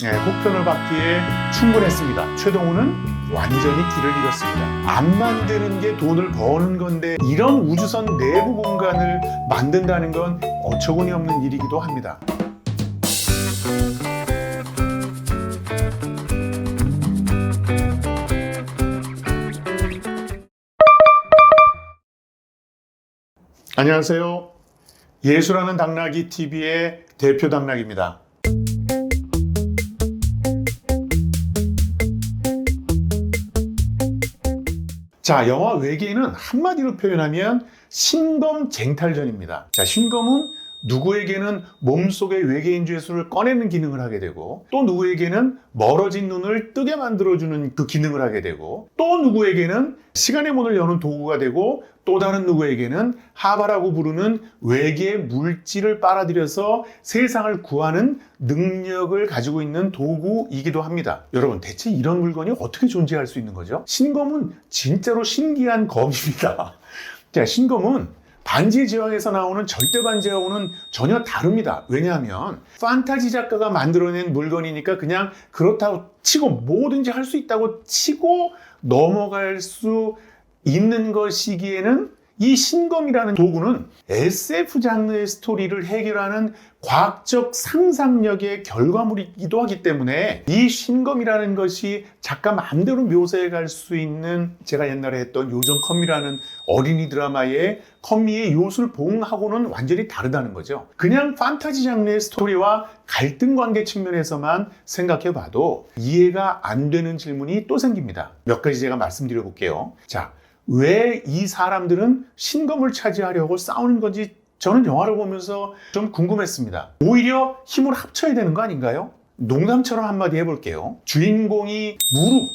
네, 혹편을 받기에 충분했습니다. 최동우는 완전히 길을 잃었습니다. 안 만드는 게 돈을 버는 건데 이런 우주선 내부 공간을 만든다는 건 어처구니 없는 일이기도 합니다. 안녕하세요. 예술하는 당나귀 TV의 대표 당나귀입니다. 자, 영화 외계인은 한마디로 표현하면 신검 쟁탈전입니다. 자, 신검은 누구에게는 몸속의 외계인 죄수를 꺼내는 기능을 하게 되고 또 누구에게는 멀어진 눈을 뜨게 만들어주는 그 기능을 하게 되고 또 누구에게는 시간의 문을 여는 도구가 되고 또 다른 누구에게는 하바라고 부르는 외계 물질을 빨아들여서 세상을 구하는 능력을 가지고 있는 도구이기도 합니다. 여러분 대체 이런 물건이 어떻게 존재할 수 있는 거죠? 신검은 진짜로 신기한 검입니다. 자, 신검은 반지의 제왕에서 나오는 절대 반지하고는 전혀 다릅니다. 왜냐하면 판타지 작가가 만들어낸 물건이니까 그냥 그렇다고 치고 뭐든지 할 수 있다고 치고 넘어갈 수 있는 것이기에는 이 신검이라는 도구는 SF 장르의 스토리를 해결하는 과학적 상상력의 결과물이기도 하기 때문에 이 신검이라는 것이 작가 마음대로 묘사해 갈 수 있는 제가 옛날에 했던 요정 컴미라는 어린이 드라마의 컴미의 요술 봉하고는 완전히 다르다는 거죠. 그냥 판타지 장르의 스토리와 갈등 관계 측면에서만 생각해 봐도 이해가 안 되는 질문이 또 생깁니다. 몇 가지 제가 말씀드려 볼게요. 자, 왜 이 사람들은 신검을 차지하려고 싸우는 건지 저는 영화를 보면서 좀 궁금했습니다. 오히려 힘을 합쳐야 되는 거 아닌가요? 농담처럼 한마디 해볼게요. 주인공이 무릎,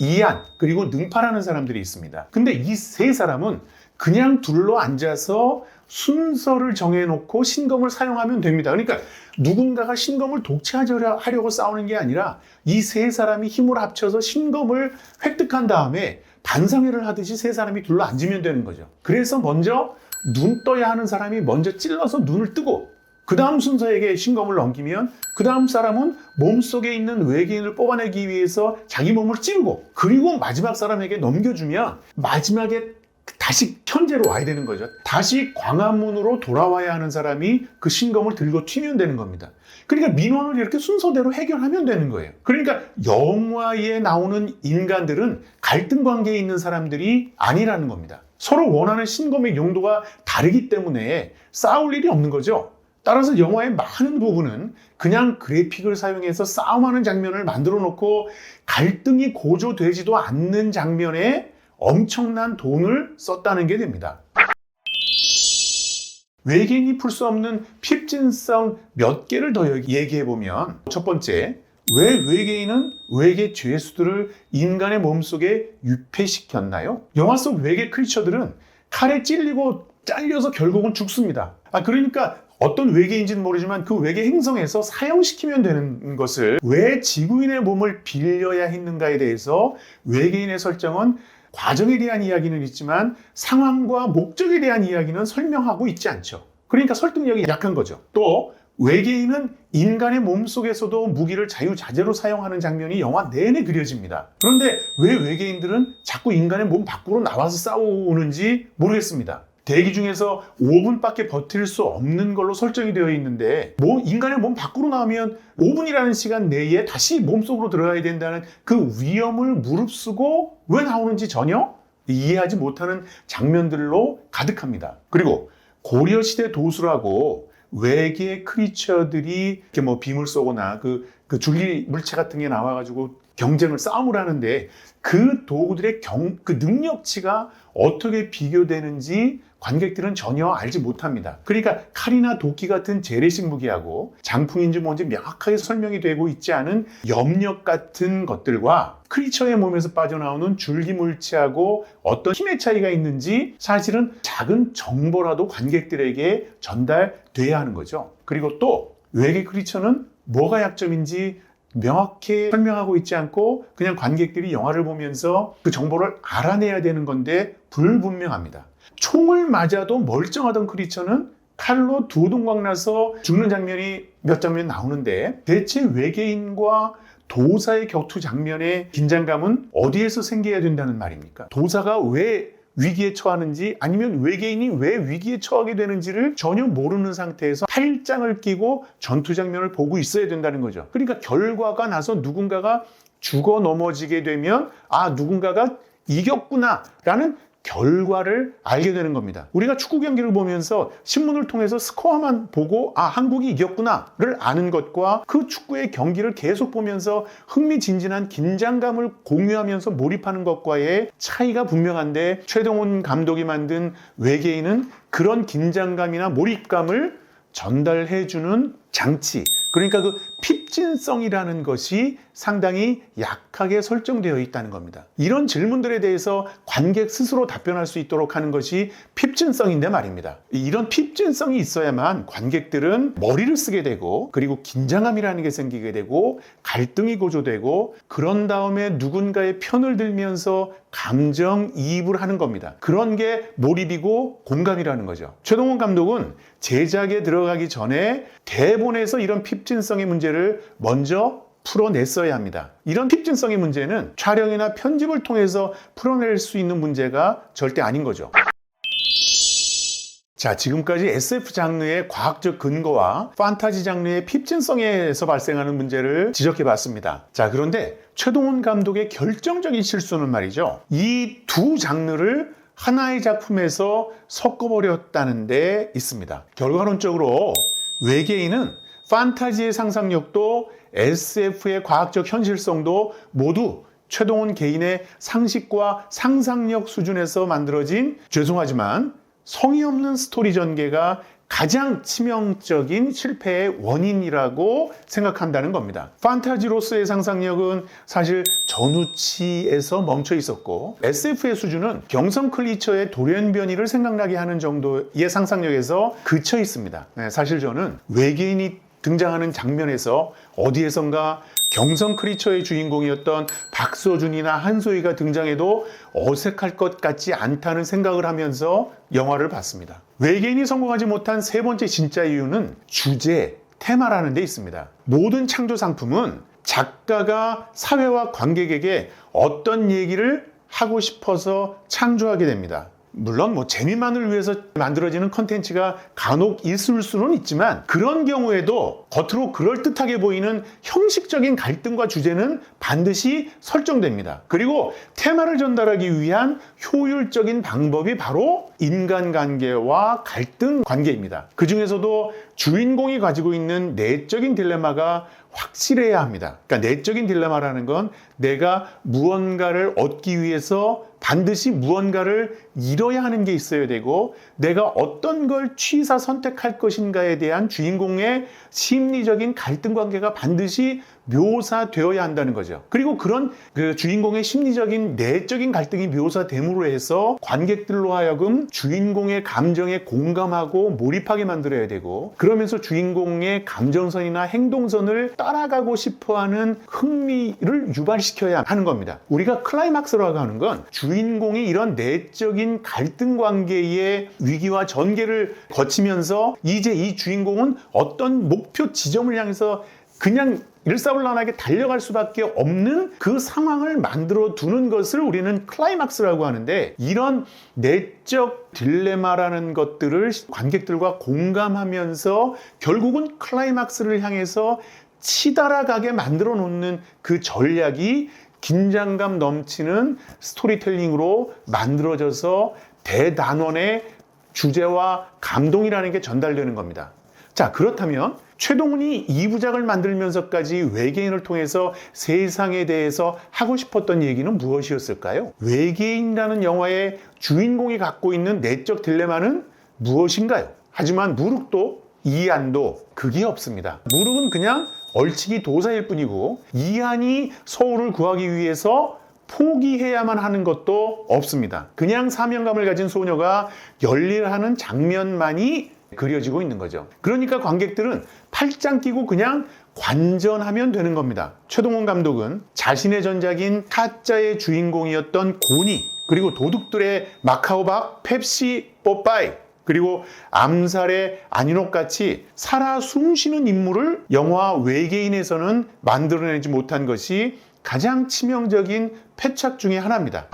이안, 그리고 능파라는 사람들이 있습니다. 근데 이 세 사람은 그냥 둘러 앉아서 순서를 정해놓고 신검을 사용하면 됩니다. 그러니까 누군가가 신검을 독차지하려고 싸우는 게 아니라 이 세 사람이 힘을 합쳐서 신검을 획득한 다음에 반상회를 하듯이 세 사람이 둘러 앉으면 되는 거죠. 그래서 먼저 눈 떠야 하는 사람이 먼저 찔러서 눈을 뜨고 그 다음 순서에게 신검을 넘기면 그 다음 사람은 몸속에 있는 외계인을 뽑아내기 위해서 자기 몸을 찌르고 그리고 마지막 사람에게 넘겨주면 마지막에 다시 현재로 와야 되는 거죠. 다시 광화문으로 돌아와야 하는 사람이 그 신검을 들고 튀면 되는 겁니다. 그러니까 민원을 이렇게 순서대로 해결하면 되는 거예요. 그러니까 영화에 나오는 인간들은 갈등 관계에 있는 사람들이 아니라는 겁니다. 서로 원하는 신검의 용도가 다르기 때문에 싸울 일이 없는 거죠. 따라서 영화의 많은 부분은 그냥 그래픽을 사용해서 싸움하는 장면을 만들어 놓고 갈등이 고조되지도 않는 장면에 엄청난 돈을 썼다는 게 됩니다. 외계인이 풀 수 없는 핍진성 몇 개를 더 얘기해 보면 첫 번째, 왜 외계인은 외계 죄수들을 인간의 몸속에 유폐시켰나요? 영화 속 외계 크리처들은 칼에 찔리고 잘려서 결국은 죽습니다. 아 그러니까 어떤 외계인지는 모르지만 그 외계 행성에서 사용시키면 되는 것을 왜 지구인의 몸을 빌려야 했는가에 대해서 외계인의 설정은 과정에 대한 이야기는 있지만 상황과 목적에 대한 이야기는 설명하고 있지 않죠. 그러니까 설득력이 약한 거죠. 또 외계인은 인간의 몸 속에서도 무기를 자유자재로 사용하는 장면이 영화 내내 그려집니다. 그런데 왜 외계인들은 자꾸 인간의 몸 밖으로 나와서 싸우는지 모르겠습니다. 대기 중에서 5분밖에 버틸 수 없는 걸로 설정이 되어 있는데 뭐 인간의 몸 밖으로 나오면 5분이라는 시간 내에 다시 몸속으로 들어가야 된다는 그 위험을 무릅쓰고 왜 나오는지 전혀 이해하지 못하는 장면들로 가득합니다. 그리고 고려 시대 도수라고 외계 크리처들이 이렇게 뭐 빔을 쏘거나 그, 그 줄기 물체 같은 게 나와가지고 경쟁을 싸움을 하는데 그 도구들의 경, 그 능력치가 어떻게 비교되는지 관객들은 전혀 알지 못합니다. 그러니까 칼이나 도끼 같은 재래식 무기하고 장풍인지 뭔지 명확하게 설명이 되고 있지 않은 염력 같은 것들과 크리처의 몸에서 빠져나오는 줄기 물체하고 어떤 힘의 차이가 있는지 사실은 작은 정보라도 관객들에게 전달돼야 하는 거죠. 그리고 또 외계 크리처는 뭐가 약점인지 명확히 설명하고 있지 않고 그냥 관객들이 영화를 보면서 그 정보를 알아내야 되는 건데 불분명합니다. 총을 맞아도 멀쩡하던 크리처는 칼로 두 동광 나서 죽는 장면이 몇 장면 나오는데 대체 외계인과 도사의 격투 장면의 긴장감은 어디에서 생겨야 된다는 말입니까? 도사가 왜 위기에 처하는지 아니면 외계인이 왜 위기에 처하게 되는지를 전혀 모르는 상태에서 팔짱을 끼고 전투 장면을 보고 있어야 된다는 거죠. 그러니까 결과가 나서 누군가가 죽어 넘어지게 되면 아 누군가가 이겼구나라는 결과를 알게 되는 겁니다. 우리가 축구 경기를 보면서 신문을 통해서 스코어만 보고 아 한국이 이겼구나를 아는 것과 그 축구의 경기를 계속 보면서 흥미진진한 긴장감을 공유하면서 몰입하는 것과의 차이가 분명한데 최동훈 감독이 만든 외계인은 그런 긴장감이나 몰입감을 전달해주는 장치 그러니까 그 핍진성이라는 것이 상당히 약하게 설정되어 있다는 겁니다. 이런 질문들에 대해서 관객 스스로 답변할 수 있도록 하는 것이 핍진성인데 말입니다. 이런 핍진성이 있어야만 관객들은 머리를 쓰게 되고 그리고 긴장감이라는 게 생기게 되고 갈등이 고조되고 그런 다음에 누군가의 편을 들면서 감정 이입을 하는 겁니다. 그런 게 몰입이고 공감이라는 거죠. 최동원 감독은 제작에 들어가기 전에 대본에서 이런 핍진성의 문제를 먼저 풀어냈어야 합니다. 이런 핍진성의 문제는 촬영이나 편집을 통해서 풀어낼 수 있는 문제가 절대 아닌 거죠. 자, 지금까지 SF 장르의 과학적 근거와 판타지 장르의 핍진성에서 발생하는 문제를 지적해 봤습니다. 자, 그런데 최동훈 감독의 결정적인 실수는 말이죠. 이 두 장르를 하나의 작품에서 섞어버렸다는 데 있습니다. 결과론적으로 외계인은 판타지의 상상력도 SF의 과학적 현실성도 모두 최동훈 개인의 상식과 상상력 수준에서 만들어진 죄송하지만 성의 없는 스토리 전개가 가장 치명적인 실패의 원인이라고 생각한다는 겁니다. 판타지로서의 상상력은 사실 전우치에서 멈춰 있었고 SF의 수준은 경성 클리처의 돌연변이를 생각나게 하는 정도의 상상력에서 그쳐 있습니다. 네, 사실 저는 외계인이 등장하는 장면에서 어디에선가 경성 크리처의 주인공이었던 박서준이나 한소희가 등장해도 어색할 것 같지 않다는 생각을 하면서 영화를 봤습니다. 외계인이 성공하지 못한 세 번째 진짜 이유는 주제, 테마라는 데 있습니다. 모든 창조 상품은 작가가 사회와 관객에게 어떤 얘기를 하고 싶어서 창조하게 됩니다. 물론 뭐 재미만을 위해서 만들어지는 컨텐츠가 간혹 있을 수는 있지만 그런 경우에도 겉으로 그럴듯하게 보이는 형식적인 갈등과 주제는 반드시 설정됩니다. 그리고 테마를 전달하기 위한 효율적인 방법이 바로 인간관계와 갈등 관계입니다. 그 중에서도 주인공이 가지고 있는 내적인 딜레마가 확실해야 합니다. 그러니까 내적인 딜레마라는 건 내가 무언가를 얻기 위해서 반드시 무언가를 잃어야 하는 게 있어야 되고 내가 어떤 걸 취사 선택할 것인가에 대한 주인공의 심리적인 갈등 관계가 반드시 묘사되어야 한다는 거죠. 그리고 그런 그 주인공의 심리적인 내적인 갈등이 묘사됨으로 해서 관객들로 하여금 주인공의 감정에 공감하고 몰입하게 만들어야 되고 그러면서 주인공의 감정선이나 행동선을 따라가고 싶어하는 흥미를 유발시켜야 하는 겁니다. 우리가 클라이막스라고 하는 건 주인공이 이런 내적인 갈등 관계의 위기와 전개를 거치면서 이제 이 주인공은 어떤 목표 지점을 향해서 그냥 일사불란하게 달려갈 수밖에 없는 그 상황을 만들어 두는 것을 우리는 클라이막스라고 하는데 이런 내적 딜레마라는 것들을 관객들과 공감하면서 결국은 클라이막스를 향해서 치달아가게 만들어 놓는 그 전략이 긴장감 넘치는 스토리텔링으로 만들어져서 대단원의 주제와 감동이라는 게 전달되는 겁니다. 자, 그렇다면 최동훈이 2부작을 만들면서까지 외계인을 통해서 세상에 대해서 하고 싶었던 얘기는 무엇이었을까요? 외계인이라는 영화의 주인공이 갖고 있는 내적 딜레마는 무엇인가요? 하지만 무룩도 이안도 그게 없습니다. 무룩은 그냥 얼치기 도사일 뿐이고 이안이 서울을 구하기 위해서 포기해야만 하는 것도 없습니다. 그냥 사명감을 가진 소녀가 열일하는 장면만이 그려지고 있는 거죠. 그러니까 관객들은 팔짱 끼고 그냥 관전하면 되는 겁니다. 최동원 감독은 자신의 전작인 타짜의 주인공이었던 고니 그리고 도둑들의 마카오박, 펩시, 뽀빠이 그리고 암살의 안인옥 같이 살아 숨쉬는 인물을 영화 외계인에서는 만들어내지 못한 것이 가장 치명적인 패착 중의 하나입니다.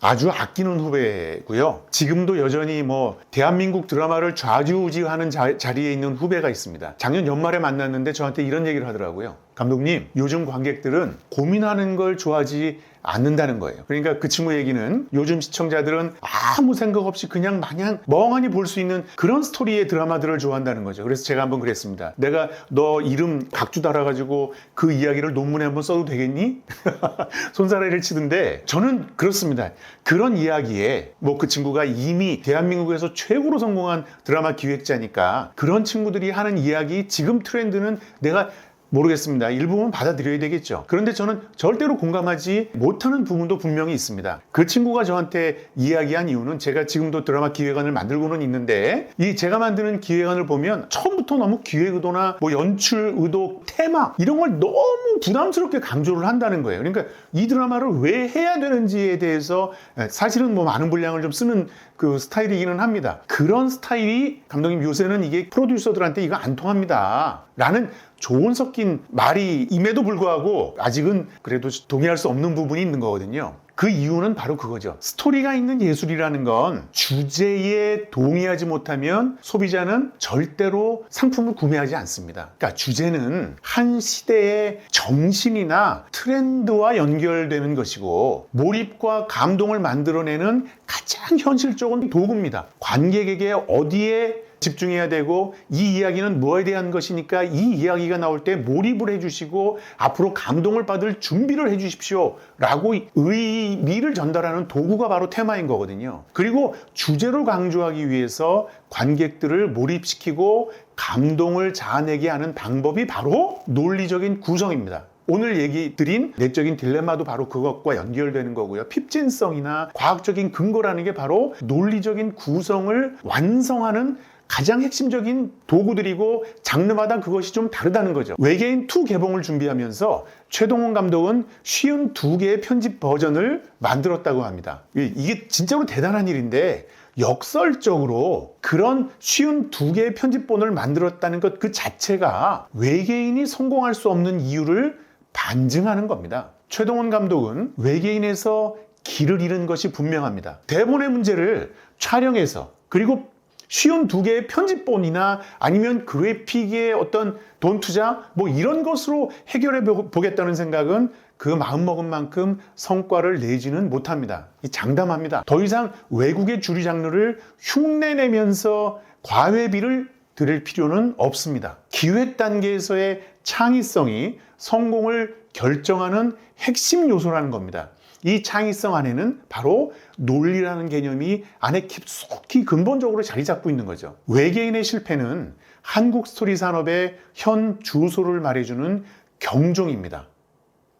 아주 아끼는 후배고요. 지금도 여전히 뭐 대한민국 드라마를 좌지우지하는 자, 자리에 있는 후배가 있습니다. 작년 연말에 만났는데 저한테 이런 얘기를 하더라고요. 감독님, 요즘 관객들은 고민하는 걸 좋아하지 않는다는 거예요. 그러니까 그 친구 얘기는 요즘 시청자들은 아무 생각 없이 그냥 마냥 멍하니 볼 수 있는 그런 스토리의 드라마들을 좋아한다는 거죠. 그래서 제가 한번 그랬습니다. 내가 너 이름 각주 달아가지고 그 이야기를 논문에 한번 써도 되겠니? 손사래를 치던데 저는 그렇습니다. 그런 이야기에 뭐 그 친구가 이미 대한민국에서 최고로 성공한 드라마 기획자니까 그런 친구들이 하는 이야기 지금 트렌드는 내가 모르겠습니다. 일부분 받아들여야 되겠죠. 그런데 저는 절대로 공감하지 못하는 부분도 분명히 있습니다. 그 친구가 저한테 이야기한 이유는 제가 지금도 드라마 기획안을 만들고는 있는데 이 제가 만드는 기획안을 보면 처음부터 너무 기획 의도나 뭐 연출 의도, 테마 이런 걸 너무 부담스럽게 강조를 한다는 거예요. 그러니까 이 드라마를 왜 해야 되는지에 대해서 사실은 뭐 많은 분량을 좀 쓰는 그 스타일이기는 합니다. 그런 스타일이 감독님 요새는 이게 프로듀서들한테 이거 안 통합니다. 라는 조언 섞인 말이 임에도 불구하고 아직은 그래도 동의할 수 없는 부분이 있는 거거든요. 그 이유는 바로 그거죠. 스토리가 있는 예술이라는 건 주제에 동의하지 못하면 소비자는 절대로 상품을 구매하지 않습니다. 그러니까 주제는 한 시대의 정신이나 트렌드와 연결되는 것이고 몰입과 감동을 만들어내는 가장 현실적인 도구입니다. 관객에게 어디에 집중해야 되고 이 이야기는 뭐에 대한 것이니까 이 이야기가 나올 때 몰입을 해주시고 앞으로 감동을 받을 준비를 해주십시오 라고 의미를 전달하는 도구가 바로 테마인 거거든요 그리고 주제를 강조하기 위해서 관객들을 몰입시키고 감동을 자아내게 하는 방법이 바로 논리적인 구성입니다 오늘 얘기 드린 내적인 딜레마도 바로 그것과 연결되는 거고요. 핍진성이나 과학적인 근거라는 게 바로 논리적인 구성을 완성하는 가장 핵심적인 도구들이고 장르마다 그것이 좀 다르다는 거죠. 외계인 2 개봉을 준비하면서 최동원 감독은 쉬운 두 개의 편집 버전을 만들었다고 합니다. 이게 진짜로 대단한 일인데 역설적으로 그런 쉬운 두 개의 편집본을 만들었다는 것 그 자체가 외계인이 성공할 수 없는 이유를 반증하는 겁니다. 최동원 감독은 외계인에서 길을 잃은 것이 분명합니다. 대본의 문제를 촬영해서 그리고 쉬운 두 개의 편집본이나 아니면 그래픽의 어떤 돈 투자 뭐 이런 것으로 해결해 보겠다는 생각은 그 마음먹은 만큼 성과를 내지는 못합니다. 장담합니다. 더 이상 외국의 주류 장르를 흉내내면서 과외비를 들일 필요는 없습니다. 기획 단계에서의 창의성이 성공을 결정하는 핵심 요소라는 겁니다. 이 창의성 안에는 바로 논리라는 개념이 안에 깊숙이 근본적으로 자리 잡고 있는 거죠. 외계인의 실패는 한국 스토리 산업의 현 주소를 말해주는 경종입니다.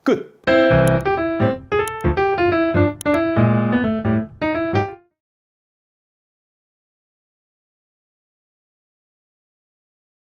끝!